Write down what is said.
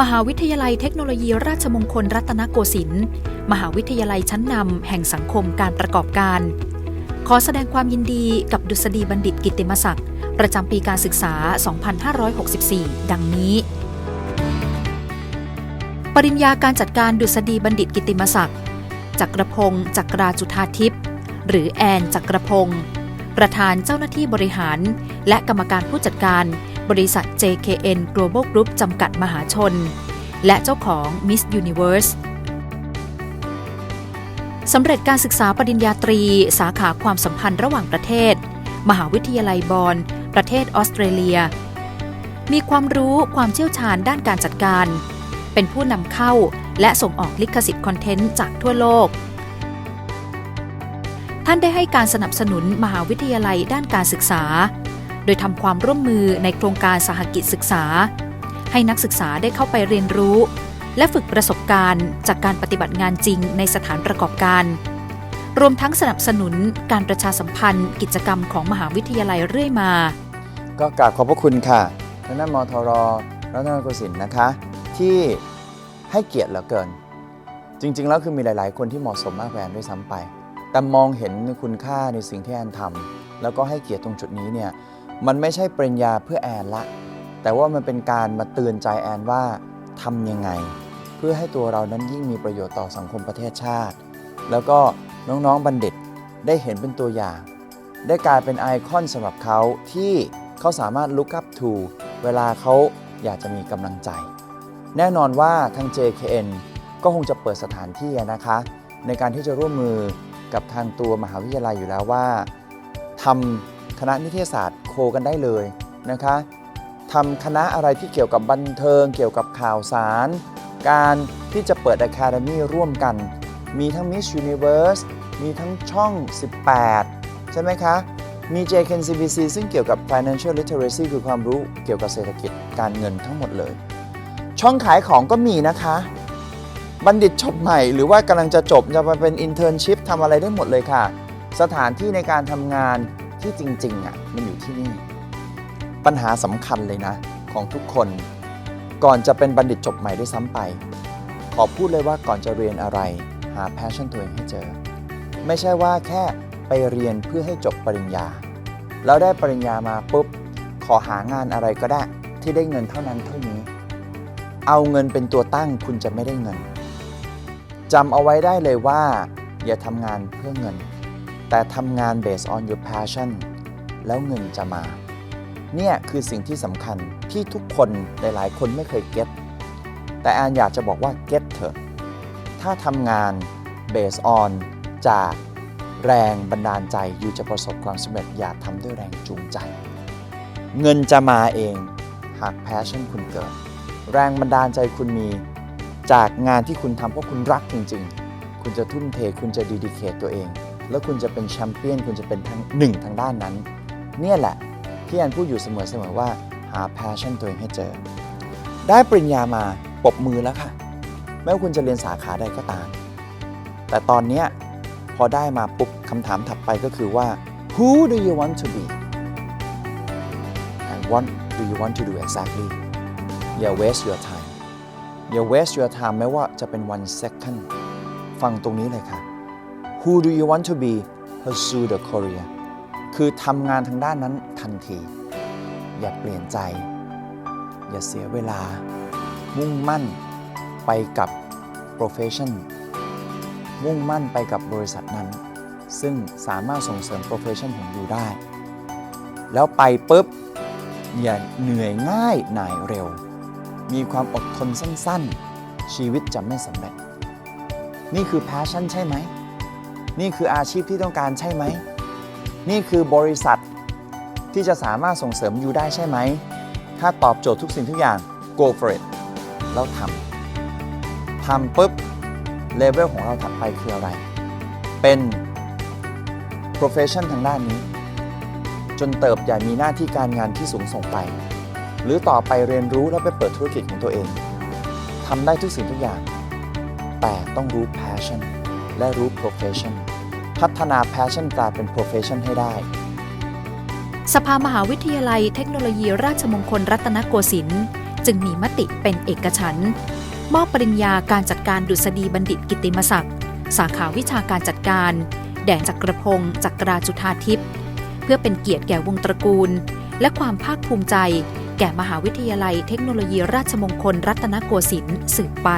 มหาวิทยาลัยเทคโนโลยีราชมงคลรัตนโกสินทร์ มหาวิทยาลัยชั้นนำแห่งสังคมการประกอบการ ขอแสดงความยินดีกับดุษฎีบัณฑิตกิติมศักดิ์ ประจำปีการศึกษา 2564 ดังนี้ ปริญญาการจัดการดุษฎีบัณฑิตกิติมศักดิ์ จักรพงศ์จักราจุธาทิพย์ หรือแอนจักรพงศ์ประธานเจ้าหน้าที่บริหาร และกรรมการผู้จัดการ บริษัท JKN Global Group จำกัดมหาชน และเจ้าของ Miss Universe สำเร็จการศึกษาปริญญาตรี สาขาความสัมพันธ์ระหว่างประเทศ มหาวิทยาลัยบอนประเทศออสเตรเลีย มีความรู้ความเชี่ยวชาญด้านการจัดการ เป็นผู้นำเข้าและส่งออกลิขสิทธิ์คอนเทนต์จากทั่วโลก ท่านได้ให้การสนับสนุนมหาวิทยาลัยด้านการศึกษา ดยทำความร่วมมือในโครงการสหกิจศึกษา ให้นักศึกษาได้เข้าไปเรียนรู้ และฝึกประสบการณ์จากการปฏิบัติงานจริงในสถานประกอบการ รวมทั้งสนับสนุนการประชาสัมพันธ์ กิจกรรมของมหาวิทยาลัยเรื่อยมา ก็กราบขอบพระคุณค่ะทางด้านมทรรัตนโกสินทร์นะคะ ที่ให้เกียรติเหลือเกิน จริง ๆ แล้วคือมีหลาย ๆ คนที่เหมาะสมมากกว่าแอนด้วยซ้ำไป แต่มองเห็นในคุณค่าในสิ่งที่แอนทำแล้วก็ให้เกียรติตรงจุดนี้เนี่ย มันไม่ใช่ปริญญาเพื่อแอนละ แต่ว่ามันเป็นการมาเตือนใจแอนว่าทำยังไง เพื่อให้ตัวเรานั้นยิ่งมีประโยชน์ต่อสังคมประเทศชาติ แล้วก็น้องๆบัณฑิตได้เห็นเป็นตัวอย่าง ได้กลายเป็นไอคอนสำหรับเขาที่เขาสามารถ look up to เวลาเขาอยากจะมีกำลังใจ แน่นอนว่าทาง JKN ก็คงจะเปิดสถานที่นะคะ ในการที่จะร่วมมือกับทางตัวมหาวิทยาลัยอยู่แล้วว่าทำ คณะนิเทศศาสตร์โคกันได้เลยนะคะทำคณะอะไรที่เกี่ยวกับบันเทิง เกี่ยวกับข่าวสาร การที่จะเปิด Academy ร่วมกัน มีทั้ง Miss Universe มีทั้งช่อง 18 ใช่ไหมคะ มี JKN CBC ซึ่งเกี่ยวกับ Financial Literacy คือความรู้เกี่ยวกับเศรษฐกิจการเงินทั้งหมดเลย ช่องขายของก็มีนะคะ บัณฑิตจบใหม่หรือว่ากำลังจะจบจะมาเป็น Internship ทำอะไรได้หมดเลยค่ะ สถานที่ในการทำงาน ที่จริงๆอะมันอยู่ที่นี่ ปัญหาสำคัญเลยนะ ของทุกคน ก่อนจะเป็นบัณฑิตจบใหม่ด้วยซ้ำไป ขอพูดเลยว่าก่อนจะเรียนอะไร หา passion ตัวเองให้เจอ ไม่ใช่ว่าแค่ไปเรียนเพื่อให้จบปริญญา แล้วได้ปริญญามาปุ๊บ ขอหางานอะไรก็ได้ที่ได้เงินเท่านั้นเท่านี้ เอาเงินเป็นตัวตั้งคุณจะไม่ได้เงินจำเอาไว้ได้เลยว่า อย่าทำงานเพื่อเงิน แต่ทำงาน based on your passion แล้วเงินจะมา เนี่ยคือสิ่งที่สำคัญที่ทุกคนหลายๆ คนไม่เคยเก็ตแต่แอนอยากจะบอกว่าเก็ตเถอะ ถ้าทำงาน based on จากแรงบันดาลใจอยู่จะประสบความสำเร็จอย่าทำด้วยแรงจูงใจ เงินจะมาเองหาก passion คุณเกิด แรงบันดาลใจคุณมีจากงานที่คุณทำเพราะคุณรักจริง ๆ คุณจะทุ่มเทคุณจะดีดิเคทตัวเอง แล้วคุณจะเป็นแชมเปี้ยนคุณจะเป็นทั้งหนึ่งทางด้านนั้น เนี่ยแหละที่แอนพูดอยู่เสมอๆว่าหา passion ตัวเองให้เจอ ได้ปริญญามาปรบมือแล้วค่ะ ไม่ว่าคุณจะเรียนสาขาใดก็ตาม แต่ตอนเนี้ยพอได้มาปุ๊บคำถามถัดไปก็คือว่า who do you want to be and what do you want to do exactly อย่า waste your time อย่า waste your time แม้ว่าจะเป็น one second ฟังตรงนี้เลยค่ะ who do you want to be pursue the career คือทำงานทางด้านนั้นทันที อย่าเปลี่ยนใจ อย่าเสียเวลา มุ่งมั่นไปกับ profession มุ่งมั่นไปกับบริษัทนั้น ซึ่งสามารถส่งเสริม profession ของยูได้ แล้วไปปุ๊บ อย่าเหนื่อยง่ายหน่ายเร็ว มีความอดทนสั้นๆ ชีวิตจะไม่สำเร็จ นี่คือ passion ใช่ไหม นี่คืออาชีพที่ต้องการใช่ไหม นี่คือบริษัทที่จะสามารถส่งเสริมยูได้ใช่ไหม ถ้าตอบโจทย์ทุกสิ่งทุกอย่าง go for it แล้วทำทำปุ๊บเลเวลของเราถัดไปคืออะไร เป็น profession ทางด้านนี้ จนเติบใหญ่มีหน้าที่การงานที่สูงส่งไป หรือต่อไปเรียนรู้แล้วไปเปิดธุรกิจของตัวเองทำได้ทุกสิ่งทุกอย่าง แต่ต้องรู้ passion และรู้ profession พัฒนา passion กลายเป็น profession ให้ได้ สภามหาวิทยาลัยเทคโนโลยีราชมงคลรัตนโกสินทร์จึงมีมติเป็นเอกฉันท์มอบปริญญาการจัดการดุษฎีบัณฑิตกิตติมศักดิ์สาขาวิชาการจัดการ แด่จักรพงศ์จักราจุธาทิพย์เพื่อเป็นเกียรติแก่วงตระกูล และความภาคภูมิใจ แก่มหาวิทยาลัยเทคโนโลยีราชมงคลรัตนโกสินทร์สืบไป